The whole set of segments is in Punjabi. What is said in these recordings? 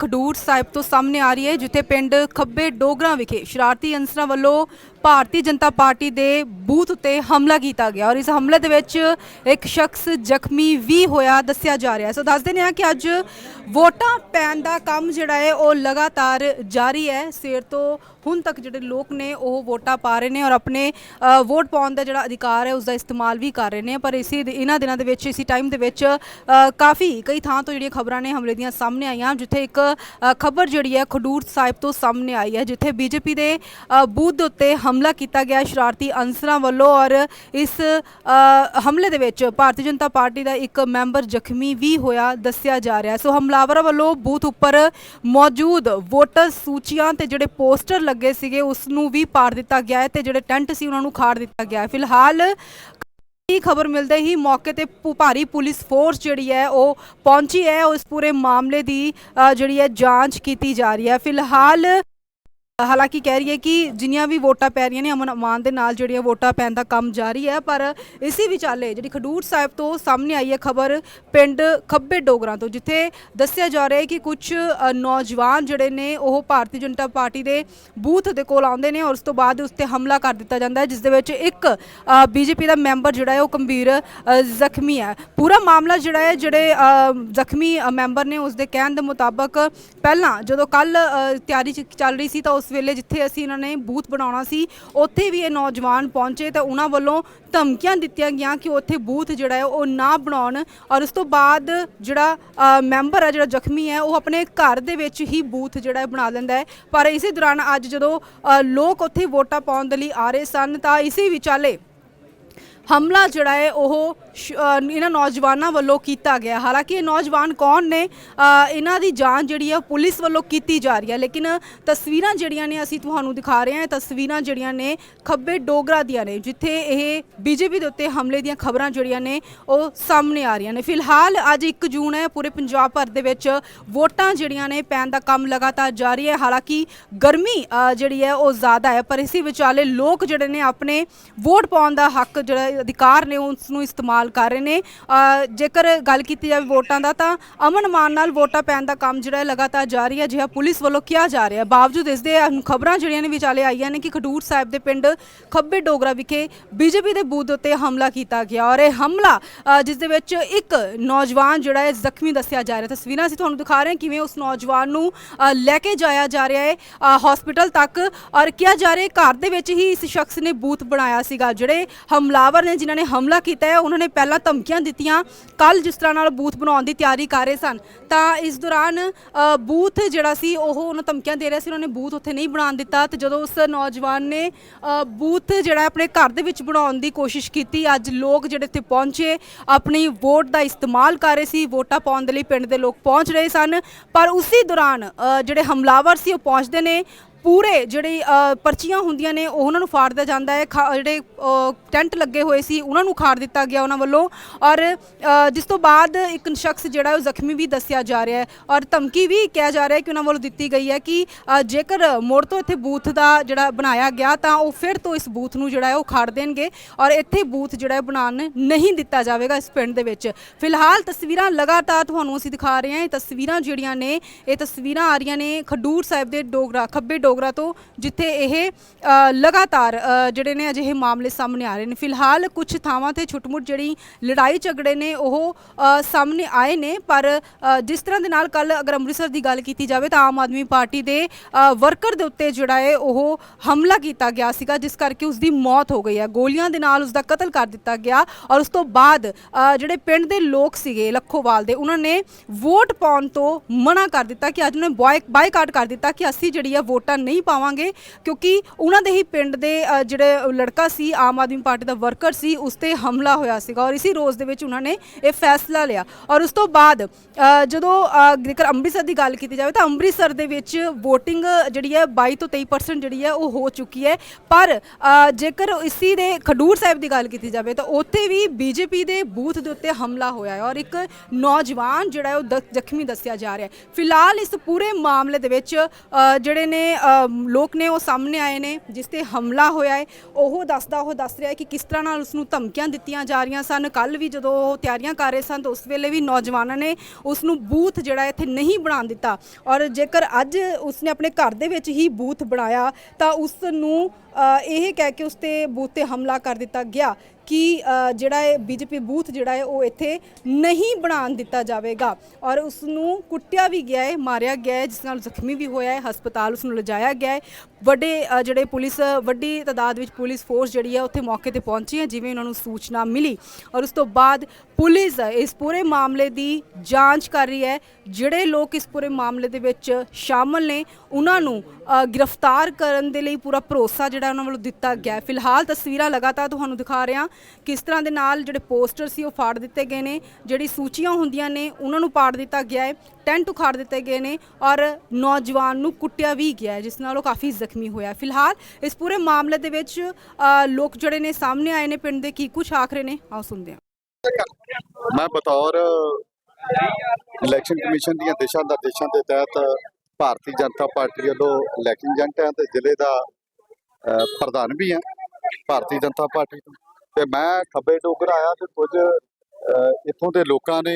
ਖਡੂਰ ਸਾਹਿਬ ਤੋਂ ਸਾਹਮਣੇ ਆ ਰਹੀ ਹੈ, ਜਿੱਥੇ ਪਿੰਡ ਖੱਬੇ ਡੋਗਰਾ ਵਿਖੇ ਸ਼ਰਾਰਤੀ ਅਨਸਰਾਂ ਵੱਲੋਂ ਭਾਰਤੀ ਜਨਤਾ ਪਾਰਟੀ ਦੇ ਬੂਥ ਉੱਤੇ ਹਮਲਾ ਕੀਤਾ ਗਿਆ ਔਰ ਇਸ ਹਮਲੇ ਦੇ ਵਿੱਚ ਇੱਕ ਸ਼ਖਸ ਜ਼ਖਮੀ ਵੀ ਹੋਇਆ ਦੱਸਿਆ ਜਾ ਰਿਹਾ ਸੋ ਦੱਸ ਦਿੰਦੇ ਹਾਂ ਕਿ ਅੱਜ ਵੋਟਾਂ ਪੈਣ ਦਾ ਕੰਮ ਜਿਹੜਾ ਹੈ, ਉਹ ਲਗਾਤਾਰ ਜਾਰੀ ਹੈ। ਸਵੇਰ ਤੋਂ ਹੁਣ ਤੱਕ ਜਿਹੜੇ ਲੋਕ ਨੇ, ਉਹ ਵੋਟਾਂ ਪਾ ਰਹੇ ਨੇ ਔਰ ਆਪਣੇ ਵੋਟ ਪਾਉਣ ਦਾ ਜਿਹੜਾ ਅਧਿਕਾਰ ਹੈ ਉਸ ਦਾ ਇਸਤੇਮਾਲ ਵੀ ਕਰ ਰਹੇ ਨੇ। ਪਰ ਇਸੇ ਇਹਨਾਂ ਦਿਨਾਂ ਦੇ ਵਿੱਚ, ਇਸੇ ਟਾਈਮ ਦੇ ਵਿੱਚ ਕਾਫੀ, ਕਈ ਥਾਂ ਤੋਂ ਜਿਹੜੀਆਂ ਖਬਰਾਂ ਨੇ, ਹਮਲੇ ਦੀਆਂ ਸਾਹਮਣੇ ਆਈਆਂ। ਜਿੱਥੇ ਇੱਕ ਖਬਰ ਜਿਹੜੀ ਹੈ, ਖਡੂਰ ਸਾਹਿਬ ਤੋਂ ਸਾਹਮਣੇ ਆਈ ਹੈ, ਜਿੱਥੇ ਬੀਜੇਪੀ ਦੇ ਬੂਥ ਦੇ ਉੱਤੇ ਹਮਲਾ ਕੀਤਾ ਗਿਆ ਸ਼ਰਾਰਤੀ ਅਨਸਰਾਂ ਵੱਲੋਂ ਔਰ ਇਸ ਹਮਲੇ ਦੇ ਵਿੱਚ ਭਾਰਤੀ ਜਨਤਾ ਪਾਰਟੀ ਦਾ ਇੱਕ ਮੈਂਬਰ ਜ਼ਖਮੀ ਵੀ ਹੋਇਆ, ਦੱਸਿਆ ਜਾ ਰਿਹਾ ਸੋ ਹਮਲਾਵਰਾਂ ਵੱਲੋਂ ਬੂਥ ਉੱਪਰ ਮੌਜੂਦ ਵੋਟਰ ਸੂਚੀਆਂ ਤੇ ਜਿਹੜੇ ਪੋਸਟਰ ਲੱਗੇ ਸੀਗੇ, ਉਸ ਨੂੰ ਵੀ ਪਾੜ ਦਿੱਤਾ ਗਿਆ ਹੈ ਤੇ ਜਿਹੜੇ ਟੈਂਟ ਸੀ ਉਹਨਾਂ ਨੂੰ ਖਾੜ ਦਿੱਤਾ ਗਿਆ ਹੈ। ਫਿਲਹਾਲ ਇਹ ਖਬਰ ਮਿਲਦੇ ਹੀ ਮੌਕੇ ਤੇ ਪੁ- ਭਾਰੀ ਪੁਲਿਸ ਫੋਰਸ ਜਿਹੜੀ ਹੈ, ਉਹ ਪਹੁੰਚੀ ਹੈ। ਉਸ ਪੂਰੇ ਮਾਮਲੇ ਦੀ ਜਿਹੜੀ ਹੈ ਜਾਂਚ ਕੀਤੀ ਜਾ ਰਹੀ ਹੈ। ਫਿਲਹਾਲ ਹਾਲਾਂਕਿ ਕਹਿ ਰਹੀ ਹੈ ਕਿ ਜਿੰਨੀਆਂ ਵੀ ਵੋਟਾਂ ਪੈ ਰਹੀਆਂ ਨੇ ਅਮਨ ਅਮਾਨ ਦੇ ਨਾਲ ਜਿਹੜੀਆਂ ਵੋਟਾਂ ਪੈਣ ਦਾ ਕੰਮ ਜਾਰੀ ਹੈ, ਪਰ ਇਸੇ ਵਿਚਾਲੇ ਜਿਹੜੀ ਖਡੂਰ ਸਾਹਿਬ ਤੋਂ ਸਾਹਮਣੇ ਆਈ ਹੈ ਖਬਰ ਪਿੰਡ ਖੱਬੇ ਡੋਗਰਾਂ ਤੋਂ, ਜਿੱਥੇ ਦੱਸਿਆ ਜਾ ਰਿਹਾ ਹੈ ਕਿ ਕੁਝ ਨੌਜਵਾਨ ਜਿਹੜੇ ਨੇ ਉਹ ਭਾਰਤੀ ਜਨਤਾ ਪਾਰਟੀ ਦੇ ਬੂਥ ਦੇ ਕੋਲ ਆਉਂਦੇ ਨੇ ਔਰ ਉਸ ਤੋਂ ਬਾਅਦ ਉਸ ਤੇ ਹਮਲਾ ਕਰ ਦਿੱਤਾ ਜਾਂਦਾ ਹੈ, ਜਿਸ ਦੇ ਵਿੱਚ ਇੱਕ ਬੀਜੇਪੀ ਦਾ ਮੈਂਬਰ ਜਿਹੜਾ ਹੈ ਉਹ ਗੰਭੀਰ ਜ਼ਖਮੀ ਹੈ। ਪੂਰਾ ਮਾਮਲਾ ਜਿਹੜਾ ਹੈ, ਜਿਹੜੇ ਜ਼ਖਮੀ ਮੈਂਬਰ ਨੇ ਉਸ ਦੇ ਕਹਿਣ ਦੇ ਮੁਤਾਬਕ ਪਹਿਲਾਂ ਜਦੋਂ ਕੱਲ ਤਿਆਰੀ ਚ ਚੱਲ ਰਹੀ ਸੀ ਤਾਂ ਉਸ ਵੇਲੇ ਜਿੱਥੇ ਅਸੀਂ ਇਹਨਾਂ ਨੇ ਬੂਥ ਬਣਾਉਣਾ ਸੀ, ਉੱਥੇ ਵੀ ਇਹ ਨੌਜਵਾਨ ਪਹੁੰਚੇ ਤਾਂ ਉਹਨਾਂ ਵੱਲੋਂ ਧਮਕੀਆਂ ਦਿੱਤੀਆਂ ਗਈਆਂ ਕਿ ਉੱਥੇ ਬੂਥ ਜਿਹੜਾ ਹੈ ਉਹ ਨਾ ਬਣਾਉਣ ਔਰ ਉਸ ਤੋਂ ਬਾਅਦ ਜਿਹੜਾ ਮੈਂਬਰ ਹੈ ਜਿਹੜਾ ਜ਼ਖਮੀ ਹੈ, ਉਹ ਆਪਣੇ ਘਰ ਦੇ ਵਿੱਚ ਹੀ ਬੂਥ ਜਿਹੜਾ ਬਣਾ ਲੈਂਦਾ ਹੈ। ਪਰ ਇਸੇ ਦੌਰਾਨ ਅੱਜ ਜਦੋਂ ਲੋਕ ਉੱਥੇ ਵੋਟਾਂ ਪਾਉਣ ਦੇ ਲਈ ਆ ਰਹੇ ਸਨ ਤਾਂ ਇਸੇ ਵਿਚਾਲੇ ਹਮਲਾ ਜਿਹੜਾ ਹੈ ਉਹ ਸ਼- ਅ, ਇਹਨਾਂ ਨੌਜਵਾਨਾਂ ਵੱਲੋਂ ਕੀਤਾ ਗਿਆ। ਹਾਲਾਂਕਿ ਇਹ ਨੌਜਵਾਨ ਕੌਣ ਨੇ ਅ, ਇਹਨਾਂ ਦੀ ਜਾਂਚ ਜਿਹੜੀ ਹੈ ਪੁਲਿਸ ਵੱਲੋਂ ਕੀਤੀ ਜਾ ਰਹੀ ਹੈ ਲੇਕਿਨ ਤਸਵੀਰਾਂ ਜਿਹੜੀਆਂ ਨੇ ਅਸੀਂ ਤੁਹਾਨੂੰ ਦਿਖਾ ਰਹੇ ਹਾਂ। ਇਹ ਤਸਵੀਰਾਂ ਜਿਹੜੀਆਂ ਨੇ ਖੱਬੇ ਡੋਗਰਾ ਦੀਆਂ ਨੇ ਜਿੱਥੇ ਇਹ ਬੀਜੇਪੀ ਦੇ ਉੱਤੇ ਹਮਲੇ ਦੀਆਂ ਖਬਰਾਂ ਜਿਹੜੀਆਂ ਨੇ ਉਹ ਸਾਹਮਣੇ ਆ ਰਹੀਆਂ ਨੇ। ਫਿਲਹਾਲ ਅੱਜ 1 ਜੂਨ ਹੈ ਪੂਰੇ ਪੰਜਾਬ ਭਰ ਦੇ ਵਿੱਚ ਵੋਟਾਂ ਜਿਹੜੀਆਂ ਨੇ ਪੈਣ ਦਾ ਕੰਮ ਲਗਾਤਾਰ ਜਾਰੀ ਹੈ। ਹਾਲਾਂਕਿ ਗਰਮੀ ਅ, ਜਿਹੜੀ ਹੈ ਉਹ ਜ਼ਿਆਦਾ ਹੈ ਪਰ ਇਸੇ ਵਿਚਾਲੇ ਲੋਕ ਜਿਹੜੇ ਨੇ ਆਪਣੇ ਵੋਟ ਪਾਉਣ ਦਾ ਹੱਕ ਜਿਹੜਾ ਅਧਿਕਾਰ ਨੇ ਉਸ ਨੂੰ ਇਸਤੇਮਾਲ ਕਰ ਰਹੇ ਨੇ। ਜੇਕਰ ਗੱਲ ਕੀਤੀ ਜਾਵੇ ਵੋਟਾਂ ਦਾ, ਤਾਂ ਅਮਨ ਮਾਨ ਨਾਲ ਵੋਟਾਂ ਪੈਣ ਦਾ ਕੰਮ ਜਿਹੜਾ ਹੈ ਲਗਾਤਾਰ ਜਾਰੀ ਹੈ ਜਿਹਾ ਪੁਲਿਸ ਵੱਲੋਂ ਕਿਹਾ ਜਾ ਰਿਹਾ ਬਾਵਜੂਦ ਇਸ ਦੇ ਖਬਰਾਂ ਜਿਹੜੀਆਂ ਨੇ ਵਿਚਾਲੇ ਆਈਆਂ ਨੇ ਕਿ ਖਡੂਰ ਸਾਹਿਬ ਦੇ ਪਿੰਡ ਖੱਬੇ ਡੋਗਰਾ ਵਿਖੇ ਬੀਜੇਪੀ ਦੇ ਬੂਥ ਉੱਤੇ ਹਮਲਾ ਕੀਤਾ ਗਿਆ। ਔਰ ਇਹ ਹਮਲਾ ਜਿਸ ਦੇ ਵਿੱਚ ਇੱਕ ਨੌਜਵਾਨ ਜਿਹੜਾ ਹੈ ਜ਼ਖਮੀ ਦੱਸਿਆ ਜਾ ਰਿਹਾ। ਤਸਵੀਰਾਂ ਅਸੀਂ ਤੁਹਾਨੂੰ ਦਿਖਾ ਰਹੇ ਹਾਂ ਕਿਵੇਂ ਉਸ ਨੌਜਵਾਨ ਨੂੰ ਲੈ ਕੇ ਜਾਇਆ ਜਾ ਰਿਹਾ ਹੈ ਹਸਪੀਟਲ ਤੱਕ। ਔਰ ਕਿਹਾ ਜਾ ਰਿਹਾ ਘਰ ਦੇ ਵਿੱਚ ਹੀ ਇਸ ਸ਼ਖਸ ਨੇ ਬੂਥ ਬਣਾਇਆ ਸੀਗਾ। ਜਿਹੜੇ ਹਮਲਾਵਰ ਨੇ, ਜਿਨ੍ਹਾਂ ਨੇ ਹਮਲਾ ਕੀਤਾ ਹੈ, ਉਹਨਾਂ ਨੇ ਪਹਿਲਾਂ ਧਮਕੀਆਂ ਦਿੱਤੀਆਂ ਕੱਲ ਜਿਸ ਤਰ੍ਹਾਂ ਨਾਲ ਬੂਥ ਬਣਾਉਣ ਦੀ ਤਿਆਰੀ ਕਰ ਰਹੇ ਸਨ। ਤਾਂ ਇਸ ਦੌਰਾਨ ਬੂਥ ਜਿਹੜਾ ਸੀ, ਉਹ ਉਹਨਾਂ ਧਮਕੀਆਂ ਦੇ ਰਿਹਾ ਸੀ, ਉਹਨਾਂ ਨੇ ਬੂਥ ਉੱਥੇ ਨਹੀਂ ਬਣਾਉਣ ਦਿੱਤਾ। ਤੇ ਜਦੋਂ ਉਸ ਨੌਜਵਾਨ ਨੇ ਬੂਥ ਜਿਹੜਾ ਆਪਣੇ ਘਰ ਦੇ ਵਿੱਚ ਬਣਾਉਣ ਦੀ ਕੋਸ਼ਿਸ਼ ਕੀਤੀ, ਅੱਜ ਲੋਕ ਜਿਹੜੇ ਇੱਥੇ ਪਹੁੰਚੇ, ਆਪਣੀ ਵੋਟ ਦਾ ਇਸਤੇਮਾਲ ਕਰ ਰਹੇ ਸੀ, ਵੋਟਾਂ ਪਾਉਣ ਦੇ ਲਈ ਪਿੰਡ ਦੇ ਲੋਕ ਪਹੁੰਚ ਰਹੇ ਸਨ। ਪਰ ਉਸੇ ਦੌਰਾਨ ਜਿਹੜੇ ਹਮਲਾਵਰ ਸੀ, ਉਹ ਪਹੁੰਚਦੇ ਨੇ। ਪੂਰੇ ਜਿਹੜੇ ਪਰਚੀਆਂ ਹੁੰਦੀਆਂ ਨੇ, ਉਹ ਉਹਨਾਂ ਨੂੰ ਫਾੜ ਦਿੱਤਾ ਜਾਂਦਾ ਹੈ। ਖਾ- ਜਿਹੜੇ ਟੈਂਟ ਲੱਗੇ ਹੋਏ ਸੀ, ਉਹਨਾਂ ਨੂੰ ਖਾੜ ਦਿੱਤਾ ਗਿਆ ਉਹਨਾਂ ਵੱਲੋਂ। ਔਰ ਜਿਸ ਤੋਂ ਬਾਅਦ ਇੱਕ ਸ਼ਖਸ ਜਿਹੜਾ, ਉਹ ਜ਼ਖਮੀ ਵੀ ਦੱਸਿਆ ਜਾ ਰਿਹਾ ਹੈ। ਔਰ ਧਮਕੀ ਵੀ ਕਿਹਾ ਜਾ ਰਿਹਾ ਹੈ ਕਿ ਉਹਨਾਂ ਵੱਲੋਂ ਦਿੱਤੀ ਗਈ ਹੈ ਕਿ ਜੇਕਰ ਮੋੜ ਤੋਂ ਇੱਥੇ ਬੂਥ ਦਾ ਜਿਹੜਾ ਬਣਾਇਆ ਗਿਆ, ਤਾਂ ਉਹ ਫਿਰ ਤੋਂ ਇਸ ਬੂਥ ਨੂੰ ਜਿਹੜਾ ਹੈ, ਉਹ ਖਾੜ ਦੇਣਗੇ। ਔਰ ਇੱਥੇ ਬੂਥ ਜਿਹੜਾ ਹੈ, ਬਣਾਉਣ ਨਹੀਂ ਦਿੱਤਾ ਜਾਵੇਗਾ ਇਸ ਪਿੰਡ ਦੇ ਵਿੱਚ। ਫਿਲਹਾਲ ਤਸਵੀਰਾਂ ਲਗਾਤਾਰ ਤੁਹਾਨੂੰ ਅਸੀਂ ਦਿਖਾ ਰਹੇ ਹਾਂ। ਇਹ ਤਸਵੀਰਾਂ ਜਿਹੜੀਆਂ ਨੇ, ਇਹ ਤਸਵੀਰਾਂ ਆ ਰਹੀਆਂ ਨੇ ਖਡੂਰ ਸਾਹਿਬ ਦੇ ਡੋਗਰਾ, ਖੱਬੇ ਡੋਗਰਾ ਤੋਂ, ਜਿੱਥੇ ਇਹ ਲਗਾਤਾਰ ਜਿਹੜੇ ਨੇ ਅਜਿਹੇ ਮਾਮਲੇ ਸਾਹਮਣੇ ਆ ਰਹੇ ਨੇ। ਫਿਲਹਾਲ ਕੁਝ ਥਾਵਾਂ ਤੇ ਛੁੱਟਮੁੱਟ ਜਿਹੜੀ ਲੜਾਈ ਝਗੜੇ ਨੇ, ਉਹ ਸਾਹਮਣੇ ਆਏ ਨੇ। ਪਰ ਜਿਸ ਤਰ੍ਹਾਂ ਦੇ ਨਾਲ ਕੱਲ ਅਗਰ ਅੰਮ੍ਰਿਤਸਰ ਦੀ ਗੱਲ ਕੀਤੀ ਜਾਵੇ ਤਾਂ ਆਮ ਆਦਮੀ ਪਾਰਟੀ ਦੇ ਵਰਕਰ ਦੇ ਉੱਤੇ ਜਿਹੜਾ ਹੈ, ਉਹ ਹਮਲਾ ਕੀਤਾ ਗਿਆ ਸੀਗਾ, ਜਿਸ ਕਰਕੇ ਉਸ ਦੀ ਮੌਤ ਹੋ ਗਈ ਹੈ। ਗੋਲੀਆਂ ਦੇ ਨਾਲ ਉਸ ਦਾ ਕਤਲ ਕਰ ਦਿੱਤਾ ਗਿਆ ਔਰ ਉਸ ਤੋਂ ਬਾਅਦ ਜਿਹੜੇ ਪਿੰਡ ਦੇ ਲੋਕ ਸੀਗੇ ਲੱਖੋਵਾਲ ਦੇ, ਉਹਨਾਂ ਨੇ ਵੋਟ ਪਾਉਣ ਤੋਂ ਮਨਾ ਕਰ ਦਿੱਤਾ ਕਿ ਅੱਜ ਉਹਨੇ ਬਾਈਕਾਟ ਕਰ ਦਿੱਤਾ ਕਿ ਅਸੀਂ ਜਿਹੜੀ ਹੈ ਵੋਟਾਂ ਨਹੀਂ ਪਾਵਾਂਗੇ ਕਿਉਂਕਿ ਉਹਨਾਂ ਦੇ ਹੀ ਪਿੰਡ ਦੇ ਅ, ਜਿਹੜੇ ਲੜਕਾ ਸੀ ਆਮ ਆਦਮੀ ਪਾਰਟੀ ਦਾ ਵਰਕਰ ਸੀ ਉਸ ਤੇ ਹਮਲਾ ਹੋਇਆ ਸੀਗਾ ਔਰ ਇਸੇ ਰੋਜ਼ ਦੇ ਵਿੱਚ ਉਹਨਾਂ ਨੇ ਇਹ ਫੈਸਲਾ ਲਿਆ। ਔਰ ਉਸ ਤੋਂ ਬਾਅਦ ਅ, ਜਦੋਂ ਅ, ਜੇਕਰ ਅੰਮ੍ਰਿਤਸਰ ਦੀ ਗੱਲ ਕੀਤੀ ਜਾਵੇ ਤਾਂ ਅੰਮ੍ਰਿਤਸਰ ਦੇ ਵਿੱਚ VOTING ਜਿਹੜੀ ਹੈ 22 ਤੋਂ 23% ਜਿਹੜੀ ਹੈ ਉਹ ਹੋ ਚੁੱਕੀ ਹੈ। ਪਰ ਅ, ਜੇਕਰ ਇਸੀ ਦੇ ਖਡੂਰ ਸਾਹਿਬ ਦੀ ਗੱਲ ਕੀਤੀ ਜਾਵੇ ਤਾਂ ਉੱਥੇ ਵੀ ਬੀਜੇਪੀ ਦੇ ਬੂਥ ਦੇ ਉੱਤੇ ਹਮਲਾ ਹੋਇਆ ਹੈ ਔਰ ਇੱਕ ਨੌਜਵਾਨ ਜਿਹੜਾ ਹੈ ਉਹ ਦ- ਜ਼ਖਮੀ ਦੱਸਿਆ ਜਾ ਰਿਹਾ ਹੈ। ਫਿਲਹਾਲ ਇਸ ਪੂਰੇ ਮਾਮਲੇ ਦੇ ਵਿੱਚ ਅ, ਜਿਹੜੇ ਨੇ ਅ, ਲੋਕ ਨੇ ਉਹ ਸਾਹਮਣੇ ਆਏ ਨੇ, ਜਿਸ ਤੇ ਹਮਲਾ ਹੋਇਆ ਹੈ। ਉਹ ਦੱਸਦਾ, ਉਹ ਦੱਸ ਰਿਹਾ ਹੈ ਕਿ ਕਿਸ ਤਰ੍ਹਾਂ ਨਾਲ ਉਸ ਨੂੰ ਧਮਕੀਆਂ ਦਿੱਤੀਆਂ ਜਾ ਰਹੀਆਂ ਸਨ। ਕੱਲ ਵੀ ਜਦੋਂ ਉਹ ਤਿਆਰੀਆਂ ਕਰ ਰਹੇ ਸਨ, ਤਾਂ ਉਸ ਵੇਲੇ ਵੀ ਨੌਜਵਾਨਾਂ ਨੇ ਉਸ ਨੂੰ ਬੂਥ ਜਿਹੜਾ ਇੱਥੇ ਨਹੀਂ ਬਣਾਉਣ ਦਿੱਤਾ। ਔਰ ਜੇਕਰ ਅੱਜ ਉਸਨੇ ਆਪਣੇ ਘਰ ਦੇ ਵਿੱਚ ਹੀ ਬੂਥ ਬਣਾਇਆ, ਤਾਂ ਉਸ ਨੂੰ ਇਹ ਕਹਿ ਕੇ ਉਸ ਤੇ ਬੂਥ ਤੇ ਹਮਲਾ ਕਰ ਦਿੱਤਾ ਗਿਆ। ਕਿ ਜਿਹੜਾ ਹੈ ਬੀਜੇਪੀ ਬੂਥ ਜਿਹੜਾ ਹੈ ਉਹ ਇੱਥੇ ਨਹੀਂ ਬਣਾਉਣ ਦਿੱਤਾ ਜਾਵੇਗਾ। ਔਰ ਉਸ ਨੂੰ ਕੁੱਟਿਆ ਵੀ ਗਿਆ ਹੈ, ਮਾਰਿਆ ਗਿਆ ਹੈ, ਜਿਸ ਨਾਲ ਜ਼ਖਮੀ ਵੀ ਹੋਇਆ ਹੈ, ਹਸਪਤਾਲ ਉਸ ਨੂੰ ਲਿਜਾਇਆ ਗਿਆ ਹੈ। ਵੱਡੇ ਜਿਹੜੇ ਪੁਲਿਸ, ਵੱਡੀ ਤਾਦਾਦ ਵਿੱਚ ਪੁਲਿਸ ਫੋਰਸ ਜਿਹੜੀ ਹੈ ਉੱਥੇ ਮੌਕੇ ਤੇ ਪਹੁੰਚੀ ਹੈ, ਜਿਵੇਂ ਉਹਨਾਂ ਨੂੰ ਸੂਚਨਾ ਮਿਲੀ। ਔਰ ਉਸ ਤੋਂ ਬਾਅਦ ਪੁਲਿਸ ਇਸ ਪੂਰੇ ਮਾਮਲੇ ਦੀ ਜਾਂਚ ਕਰ ਰਹੀ ਹੈ। ਜਿਹੜੇ ਲੋਕ ਇਸ ਪੂਰੇ ਮਾਮਲੇ ਦੇ ਵਿੱਚ ਸ਼ਾਮਲ ਨੇ, ਉਹਨਾਂ ਨੂੰ ਗ੍ਰਿਫਤਾਰ ਕਰਨ ਦੇ ਲਈ ਪੂਰਾ ਭਰੋਸਾ ਜਿਹੜਾ ਉਹਨਾਂ ਵੱਲੋਂ ਦਿੱਤਾ ਗਿਆ ਹੈ। ਫਿਲਹਾਲ ਤਸਵੀਰਾਂ ਲਗਾਤਾਰ ਤੁਹਾਨੂੰ ਦਿਖਾ ਰਹੇ ਹਾਂ ਕਿਸ ਤਰ੍ਹਾਂ ਦੇ ਨਾਲ ਜਿਹੜੇ ਪੋਸਟਰ ਸੀ ਉਹ ਫਾੜ ਦਿੱਤੇ ਗਏ ਨੇ, ਜਿਹੜੀ ਸੂਚੀਆਂ ਹੁੰਦੀਆਂ ਨੇ, ਉਹਨਾਂ ਨੂੰ ਪਾੜ ਦਿੱਤਾ ਗਿਆ ਹੈ, ਟੈਂਟ ਉਖਾੜ ਦਿੱਤੇ ਗਏ ਨੇ ਔਰ ਨੌਜਵਾਨ ਨੂੰ ਕੁੱਟਿਆ ਵੀ ਗਿਆ ਹੈ, ਜਿਸ ਨਾਲ ਉਹ ਕਾਫੀ ਜ਼ਖਮੀ ਹੋਇਆ ਫਿਲਹਾਲ ਇਸ ਪੂਰੇ ਮਾਮਲੇ ਦੇ ਵਿੱਚ ਲੋਕ ਜਿਹੜੇ ਨੇ ਸਾਹਮਣੇ ਆਏ ਨੇ, ਪਿੰਡ ਦੇ ਕੀ ਕੁਝ ਆਖਰੇ ਨੇ? ਆਓ ਸੁਣਦੇ ਹਾਂ। ਮੈਂ ਬਤੌਰ ਇਲੈਕਸ਼ਨ ਕਮਿਸ਼ਨ ਦੀਆਂ ਦਿਸ਼ਾ ਨਿਰਦੇਸ਼ਾਂ ਦੇ ਤਹਿਤ ਭਾਰਤੀ ਜਨਤਾ ਪਾਰਟੀ ਵੱਲੋਂ ਇਲੈਕਸ਼ਨ ਏਜੰਟ ਹਾਂ ਤੇ ਜ਼ਿਲ੍ਹੇ ਦਾ ਪ੍ਰਧਾਨ ਵੀ ਹਾਂ, ਭਾਰਤੀ ਜਨਤਾ ਪਾਰਟੀ ਤੋਂ। ਤੇ ਮੈਂ ਖੱਬੇ ਡੋਗਰ ਆਇਆ ਤੇ ਕੁਝ ਇੱਥੋਂ ਦੇ ਲੋਕਾਂ ਨੇ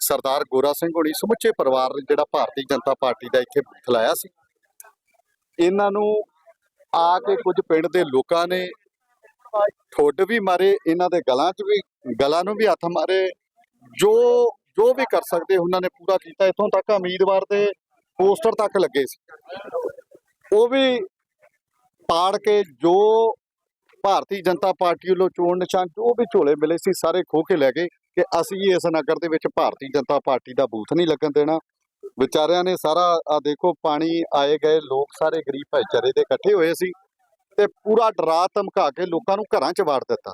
ਸਰਦਾਰ ਗੋਰਾ ਸਿੰਘ ਹੋਣੀ, ਸਮੁੱਚੇ ਪਰਿਵਾਰ ਜਿਹੜਾ ਭਾਰਤੀ ਜਨਤਾ ਪਾਰਟੀ ਦਾ ਇੱਥੇ ਬੂਥ ਲਾਇਆ ਸੀ। ਇਹਨਾਂ ਨੂੰ ਆ ਕੇ ਕੁਝ ਪਿੰਡ ਦੇ ਲੋਕਾਂ ਨੇ ਠੋਡ ਵੀ ਮਾਰੇ, ਇਹਨਾਂ ਦੇ ਗਲਾਂ 'ਚ ਵੀ, ਗਲਾਂ ਨੂੰ ਵੀ ਹੱਥ ਮਾਰੇ, ਜੋ ਜੋ ਵੀ ਕਰ ਸਕਦੇ, ਉਹਨਾਂ ਨੇ ਪੂਰਾ ਕੀਤਾ। ਇਥੋਂ ਤੱਕ ਉਮੀਦਵਾਰ ਦੇ ਪੋਸਟਰ ਤੱਕ ਲੱਗੇ ਸੀ। ਉਹ ਵੀ ਪਾੜ ਕੇ ਜੋ ਭਾਰਤੀ ਜਨਤਾ ਪਾਰਟੀ ਵੱਲੋਂ ਚੋਣ ਨਿਸ਼ਾਨ, ਜੋ ਵੀ ਝੋਲੇ ਮਿਲੇ ਸੀ, ਸਾਰੇ ਖੋ ਕੇ ਲੈ ਗਏ ਕਿ ਅਸੀਂ ਇਸ ਨਗਰ ਦੇ ਵਿੱਚ ਭਾਰਤੀ ਜਨਤਾ ਪਾਰਟੀ ਦਾ ਬੂਥ ਨਹੀਂ ਲੱਗਣ ਦੇਣਾ। ਵਿਚਾਰਿਆਂ ਨੇ ਸਾਰਾ ਆ ਦੇਖੋ, ਪਾਣੀ ਆਏ ਗਏ, ਲੋਕ ਸਾਰੇ ਗਰੀਬ ਭਾਈਚਾਰੇ ਦੇ ਇਕੱਠੇ ਹੋਏ ਸੀ ਤੇ ਪੂਰਾ ਡਰਾ ਧਮਕਾ ਕੇ ਲੋਕਾਂ ਨੂੰ ਘਰਾਂ 'ਚ ਵਾੜ ਦਿੱਤਾ।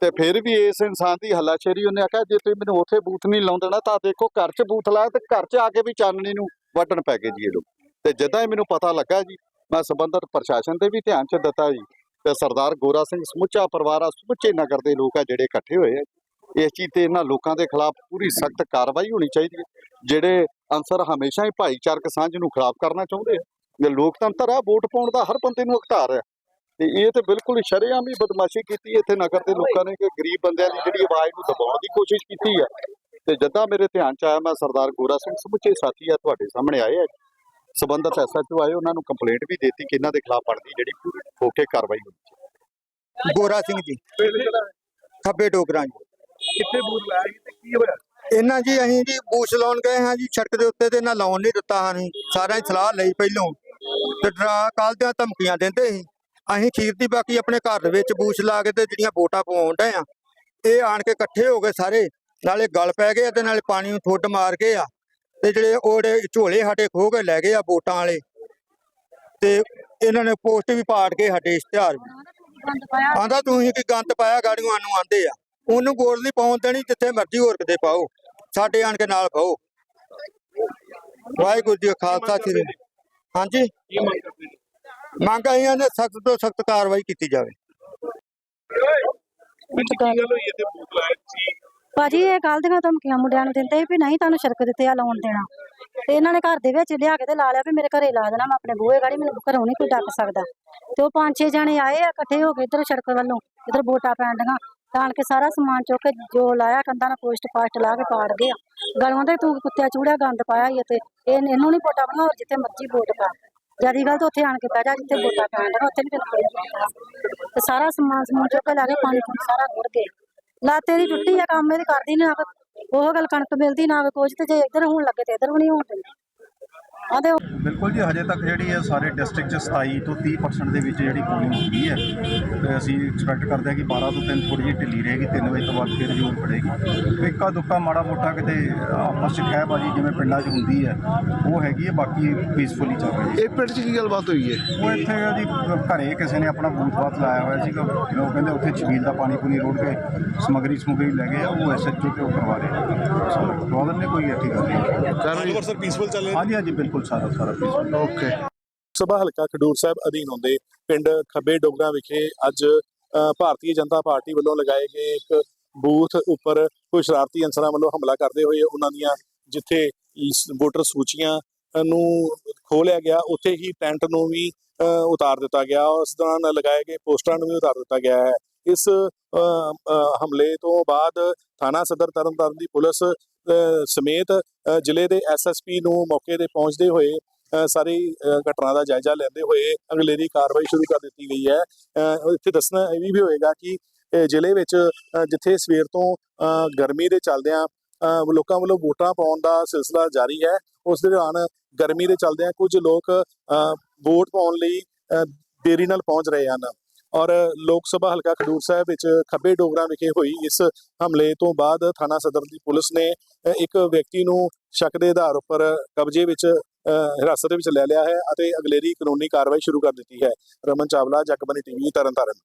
ਤੇ ਫਿਰ ਵੀ ਇਸ ਇਨਸਾਨ ਦੀ ਹੱਲਾਸ਼ੇਰੀ ਉਹਨੇ ਆਖਿਆ, ਜੇ ਤੁਸੀਂ ਮੈਨੂੰ ਉੱਥੇ ਬੂਥ ਨਹੀਂ ਲਾਉਣ ਦੇਣਾ ਤਾਂ ਦੇਖੋ ਘਰ 'ਚ ਬੂਥ ਲਾਇਆ ਤੇ ਘਰ 'ਚ ਆ ਕੇ ਵੀ ਚਾਨਣੀ ਨੂੰ ਵੱਢਣ ਪੈ ਗਏ ਜੀ ਇਹ ਲੋਕ। ਤੇ ਜਿੱਦਾਂ ਹੀ ਮੈਨੂੰ ਪਤਾ ਲੱਗਾ ਜੀ, ਮੈਂ ਸੰਬੰਧਿਤ ਪ੍ਰਸ਼ਾਸਨ ਦੇ ਵੀ ਧਿਆਨ 'ਚ ਦਿੱਤਾ ਜੀ। ਤੇ ਸਰਦਾਰ ਗੋਰਾ ਸਿੰਘ ਸਮੁੱਚਾ ਪਰਿਵਾਰ ਆ, ਸਮੁੱਚੇ ਨਗਰ ਦੇ ਲੋਕ ਆ ਜਿਹੜੇ ਇਕੱਠੇ ਹੋਏ ਆ। ਇਸ ਚੀਜ਼ ਤੇ ਇਹਨਾਂ ਲੋਕਾਂ ਦੇ ਖਿਲਾਫ ਪੂਰੀ ਸਖਤ ਕਾਰਵਾਈ ਹੋਣੀ ਚਾਹੀਦੀ ਹੈ, ਜਿਹੜੇ ਅਨਸਰ ਹਮੇਸ਼ਾ ਹੀ ਭਾਈਚਾਰਕ ਸਾਂਝ ਨੂੰ ਖਰਾਬ ਕਰਨਾ ਚਾਹੁੰਦੇ ਆ। ਇਹ ਲੋਕਤੰਤਰ ਆ, ਵੋਟ ਪਾਉਣ ਦਾ ਹਰ ਬੰਦੇ ਨੂੰ ਅਧਿਕਾਰ ਹੈ ਤੇ ਇਹ ਤੇ ਬਿਲਕੁਲ ਸ਼ਰੇਆਮ ਹੀ ਬਦਮਾਸ਼ੀ ਕੀਤੀ ਇੱਥੇ ਨਗਰ ਦੇ ਲੋਕਾਂ ਨੇ ਕਿ ਗਰੀਬ ਬੰਦਿਆਂ ਦੀ ਜਿਹੜੀ ਆਵਾਜ਼ ਨੂੰ ਦਬਾਉਣ ਦੀ ਕੋਸ਼ਿਸ਼ ਕੀਤੀ ਹੈ। ਤੇ ਜਦਾਂ ਮੇਰੇ ਧਿਆਨ ਚ ਆਇਆ ਮੈਂ ਸਰਦਾਰ ਗੋਰਾ ਸਿੰਘ ਸਮੁੱਚੇ ਸਾਥੀ ਆ ਤੁਹਾਡੇ ਸਾਹਮਣੇ ਆਏ ਆ। ਸਬੰਧਤ ਐਸਐਚਓ ਆਏ ਉਹਨਾਂ ਨੂੰ ਕੰਪਲੇਂਟ ਵੀ ਦਿੱਤੀ ਕਿ ਇਹਨਾਂ ਦੇ ਖਿਲਾਫ ਬਣਦੀ ਜਿਹੜੀ ਪੂਰੀ ਹੋ ਕੇ ਕਾਰਵਾਈ ਹੋਣੀ ਗੋਰਾ ਸਿੰਘ ਜੀ। ਖੱਬੇ ਡੋਗਰਾਂ ਜੀ। ਕਿੱਥੇ ਬੂਥ ਲਾਇਆ ਸੀ ਤੇ ਕੀ ਹੋਇਆ? ਇਹਨਾਂ ਜੀ ਅਸੀਂ ਜੀ ਬੂਸ਼ ਲਾਉਣ ਗਏ ਹਾਂ ਜੀ ਸੜਕ ਦੇ ਉੱਤੇ ਤੇ ਇਹਨਾਂ ਲਾਉਣ ਨਹੀਂ ਦਿੱਤਾ ਸਾਨੂੰ। ਸਾਰਿਆਂ ਦੀ ਸਲਾਹ ਲਈ ਪਹਿਲੋਂ। ਤੇ ਡਰਾ ਕੱਲ ਦੀਆਂ ਧਮਕੀਆਂ ਦਿੰਦੇ ਸੀ। ਅਸੀਂ ਖੀਰ ਦੀ ਬਾਕੀ ਆਪਣੇ ਘਰ ਦੇ ਵਿੱਚ ਬੂਛ ਲਾ ਕੇ ਤੇ ਜਿਹੜੀਆਂ ਵੋਟਾਂ ਪਵਾਉਣ ਡਏ ਆ, ਇਹ ਆਣ ਕੇ ਇਕੱਠੇ ਹੋ ਗਏ ਸਾਰੇ, ਨਾਲੇ ਗਲ ਪੈ ਗਏ ਤੇ ਨਾਲੇ ਪਾਣੀ ਨੂੰ ਠੁੱਡ ਮਾਰ ਕੇ ਆ, ਤੇ ਜਿਹੜੇ ਉਹ ਝੋਲੇ ਸਾਡੇ ਖੋਹ ਕੇ ਲੈ ਗਏ ਆ ਵੋਟਾਂ ਵਾਲੇ, ਤੇ ਇਹਨਾਂ ਨੇ ਪੋਸਟ ਵੀ ਪਾੜ ਕੇ ਸਾਡੇ ਇਸ਼ਤਿਹਾਰ ਵੀ। ਆਂਦਾ ਤੁਸੀਂ ਕੀ ਗੰਦ ਪਾਇਆ ਗਾੜੀਆਂ ਨੂੰ ਆਂਦੇ ਆ, ਉਹਨੂੰ ਗੋਲ ਨਹੀਂ ਪਾਉਣ ਦੇਣੀ, ਜਿੱਥੇ ਮਰਜ਼ੀ ਹੋਰ ਕਿਤੇ ਪਾਓ, ਸਾਡੇ ਆਣ ਕੇ ਨਾਲ ਪਾਓ। ਵਾਹਿਗੁਰੂ ਜੀ ਖਾਲਸਾ, ਸ੍ਰੀ ਹਾਂਜੀ? ਮੰਗ ਆਈਆਂ ਨੇ ਸਖਤ ਤੋਂ ਸਖਤ ਕਾਰਵਾਈ ਕੀਤੀ ਜਾਵੇ। ਵਿੱਚ ਕੀ ਗੱਲ ਹੋਈ ਇੱਥੇ ਬੂਥ ਲਾਇਆ ਸੀ ਭਾਜੀ ਇਹ ਕੱਲ ਦੀਆਂ ਧਮਕੀਆਂ ਮੁੰਡਿਆਂ ਨੂੰ ਦਿੰਦੇ ਸੀ ਵੀ ਨਹੀਂ ਤੁਹਾਨੂੰ ਸੜਕ ਦਿੱਤੇ ਆ ਲਾਉਣ ਦੇਣਾ। ਤੇ ਇਹਨਾਂ ਨੇ ਘਰ ਦੇ ਵਿੱਚ ਲਿਆ ਕੇ ਤੇ ਲਾ ਲਿਆ ਵੀ ਮੇਰੇ ਘਰੇ ਲਾ ਦੇਣਾ ਮੈਂ ਆਪਣੇ ਬੂਹੇ ਗਾੜੀ ਮੈਨੂੰ ਘਰੋਂ ਨਹੀਂ ਕੋਈ ਡੱਕ ਸਕਦਾ। ਤੇ ਉਹ ਪੰਜ ਛੇ ਜਣੇ ਆਏ ਆ ਇਕੱਠੇ ਹੋ ਕੇ ਇਧਰ ਸੜਕ ਵੱਲੋਂ ਇਧਰ ਵੋਟਾਂ ਪੈਣ ਡੀਆਂ। ਤਾਣ ਕੇ ਸਾਰਾ ਸਮਾਨ ਚੁੱਕ ਕੇ ਜੋ ਲਾਇਆ ਕੰਧਾਂ ਨਾਲ ਪੋਸਟ ਪਾਸਟ ਲਾ ਕੇ ਪਾੜ ਗਏ ਆ। ਗਲੋਂ ਤੇ ਤੂੰ ਕੁੱਤਿਆ ਚੂੜਿਆ ਗੰਦ ਪਾਇਆ ਹੀ ਤੇ ਇਹ ਇਹਨੂੰ ਨਹੀਂ ਵੋਟਾਂ ਬਣਾ ਹੋਰ ਜਿੱਥੇ ਮਰਜ਼ੀ ਵੋਟ ਪਾ। ਜਿਆਦੀ ਗੱਲ ਤਾਂ ਉੱਥੇ ਆਣ ਕੇ ਬਹਿ ਜਾ, ਜਿੱਥੇ ਵੋਟਾਂ ਪੈਣ ਡੀਆਂ, ਉੱਥੇ ਨਹੀਂ ਤੈਨੂੰ ਤੇ ਸਾਰਾ ਸਮਾਨ ਸਮੂਨ ਚੁੱਕ ਕੇ ਲਾ ਕੇ ਪਾਣੀ ਪੂਣੀ ਸਾਰਾ ਗੁੜ ਗਏ ਲਾ ਤੇਰੀ ਟੁੱਟੀ ਆ, ਕੰਮ ਇਹਦੀ ਕਰਦੀ ਨਾ ਉਹ ਗੱਲ ਕਣਕ ਮਿਲਦੀ ਨਾ ਕੁਝ ਤੇ ਜੇ ਇੱਧਰ ਹੋਣ ਲੱਗੇ ਤੇ ਇੱਧਰ ਵੀ ਨਹੀਂ ਹੋਣ ਦਿੰਦੇ। ਆਦੇ ਬਿਲਕੁਲ ਜੀ ਹਜੇ ਤੱਕ ਜਿਹੜੀ ਹੈ ਸਾਰੇ ਡਿਸਟ੍ਰਿਕਟ 'ਚ 27 ਤੋਂ 30% ਦੇ ਵਿੱਚ ਜਿਹੜੀ ਪੋਲਿੰਗ ਹੋ ਗਈ ਹੈ ਤੇ ਅਸੀਂ ਐਕਸਪੈਕਟ ਕਰਦੇ ਹਾਂ ਕਿ 12 ਤੋਂ 3 ਥੋੜੀ ਜਿਹੀ ਢਿੱਲੀ ਰਹੇਗੀ 3 ਵਜੇ ਤੋਂ ਬਾਅਦ ਫਿਰ ਜ਼ੋਰ ਪੜੇਗੀ ਇੱਕਾ ਦੁੱਕਾ ਮਾੜਾ ਮੋਟਾ ਕਿਤੇ ਆਪਸ 'ਚ ਕਹਿਬਾਜੀ ਜਿਵੇਂ ਪਿੰਡਾਂ 'ਚ ਹੁੰਦੀ ਹੈ ਉਹ ਹੈਗੀ ਹੈ ਬਾਕੀ ਪੀਸਫੁਲੀ ਚੱਲ ਰਹੀ ਹੈ। ਇਹ ਪਿੰਡ 'ਚ ਕੀ ਗੱਲਬਾਤ ਹੋਈ ਹੈ? ਉਹ ਇੱਥੇ ਜੀ ਘਰੇ ਕਿਸੇ ਨੇ ਆਪਣਾ ਬੂਥ ਬਾਤ ਲਾਇਆ ਹੋਇਆ ਸੀਗਾ ਉਹ ਕਹਿੰਦੇ ਉੱਥੇ ਛਬੀਲ ਦਾ ਪਾਣੀ ਪੂਣੀ ਰੋੜ ਕੇ ਸਮਗਰੀ ਸਮਗਰੀ ਲੈ ਗਏ ਆ ਉਹ ਐਸਐਚਓ ਤੇ ਉਹ ਕਰਵਾ ਰਹੇ ਸੋ ਪ੍ਰੋਬਲਮ ਨਹੀਂ ਕੋਈ ਐਸੀ ਗੱਲ ਨਹੀਂ ਕਾਰਵਾਈ ਸਰ ਪੀਸਫੁਲ ਚੱਲ ਹਾਂਜੀ ਹਾਂਜੀ ਬਿਲਕੁਲ। ਸਾਰਾ ਸਾਰਾ peaceful। ਓਕੇ। ਸਭਾ ਹਲਕਾ ਖਡੂਰ ਸਾਹਿਬ ਅਧੀਨ ਹੁੰਦੇ ਪਿੰਡ ਖੱਬੇ ਡੋਗਰਾ ਵਿਖੇ ਅੱਜ ਭਾਰਤੀ ਜਨਤਾ ਪਾਰਟੀ ਵੱਲੋਂ ਲਗਾਏ ਗਏ ਇੱਕ ਬੂਥ ਉੱਪਰ ਕੋਈ ਸ਼ਰਾਰਤੀ ਅਨਸਰਾਂ ਵੱਲੋਂ ਹਮਲਾ ਕਰਦੇ ਹੋਏ ਉਹਨਾਂ ਦੀਆਂ ਜਿੱਥੇ ਵੋਟਰ ਸੂਚੀਆਂ ਨੂੰ ਖੋਲਿਆ ਗਿਆ ਉੱਥੇ ਹੀ ਟੈਂਟ ਨੂੰ ਵੀ ਅ, ਉਤਾਰ ਦਿੱਤਾ ਗਿਆ। ਉਸ ਦੌਰਾਨ ਲਗਾਏ ਗਏ ਪੋਸਟਰਾਂ ਨੂੰ ਵੀ ਉਤਾਰ ਦਿੱਤਾ ਗਿਆ ਹੈ। ਇਸ ਅ, ਹਮਲੇ ਤੋਂ ਬਾਅਦ ਥਾਣਾ ਸਦਰ ਤਰਨਤਾਰਨ ਦੀ ਪੁਲਿਸ ਸਮੇਤ ਜ਼ਿਲ੍ਹੇ ਦੇ ਐਸਐਸਪੀ ਨੂੰ ਮੌਕੇ ਤੇ ਪਹੁੰਚਦੇ ਹੋਏ ਸਾਰੀ ਘਟਨਾ ਦਾ ਜਾਇਜ਼ਾ ਲੈਂਦੇ ਹੋਏ ਅਗਲੇਰੀ ਕਾਰਵਾਈ ਸ਼ੁਰੂ ਕਰ ਦਿੱਤੀ ਗਈ ਹੈ। ਇੱਥੇ ਦੱਸਣਾ ਇਹ ਵੀ ਹੋਏਗਾ ਕਿ ਜ਼ਿਲ੍ਹੇ ਵਿੱਚ ਜਿੱਥੇ ਸਵੇਰ ਤੋਂ ਗਰਮੀ ਦੇ ਚੱਲਦਿਆਂ ਲੋਕਾਂ ਵੱਲੋਂ ਵੋਟਾਂ ਪਾਉਣ ਦਾ ਸਿਲਸਿਲਾ ਜਾਰੀ ਹੈ, ਉਸ ਦੇ ਦੌਰਾਨ ਗਰਮੀ ਦੇ ਚੱਲਦਿਆਂ ਕੁਝ ਲੋਕ ਵੋਟ ਪਾਉਣ ਲਈ ਦੇਰੀ ਨਾਲ ਪਹੁੰਚ ਰਹੇ ਹਨ। ਔਰ ਲੋਕ ਸਭਾ ਹਲਕਾ ਖਡੂਰ ਸਾਹਿਬ ਵਿੱਚ ਖੱਬੇ ਡੋਗਰਾ ਵਿਖੇ ਹੋਈ ਇਸ ਹਮਲੇ ਤੋਂ ਬਾਅਦ ਥਾਣਾ ਸਦਰ ਦੀ ਪੁਲਿਸ ਨੇ ਇੱਕ ਵਿਅਕਤੀ ਨੂੰ ਸ਼ੱਕ ਦੇ ਆਧਾਰ ਉੱਪਰ ਕਬਜ਼ੇ ਵਿੱਚ ਅ, ਹਿਰਾਸਤ ਵਿੱਚ ਲੈ ਲਿਆ ਹੈ ਅਤੇ ਅਗਲੇਰੀ ਕਾਨੂੰਨੀ ਕਾਰਵਾਈ ਸ਼ੁਰੂ ਕਰ ਦਿੱਤੀ ਹੈ। ਰਮਨ ਚਾਵਲਾ ਜਗਬਨੀ ਟੀਵੀ ਤਰਨਤਾਰਨ।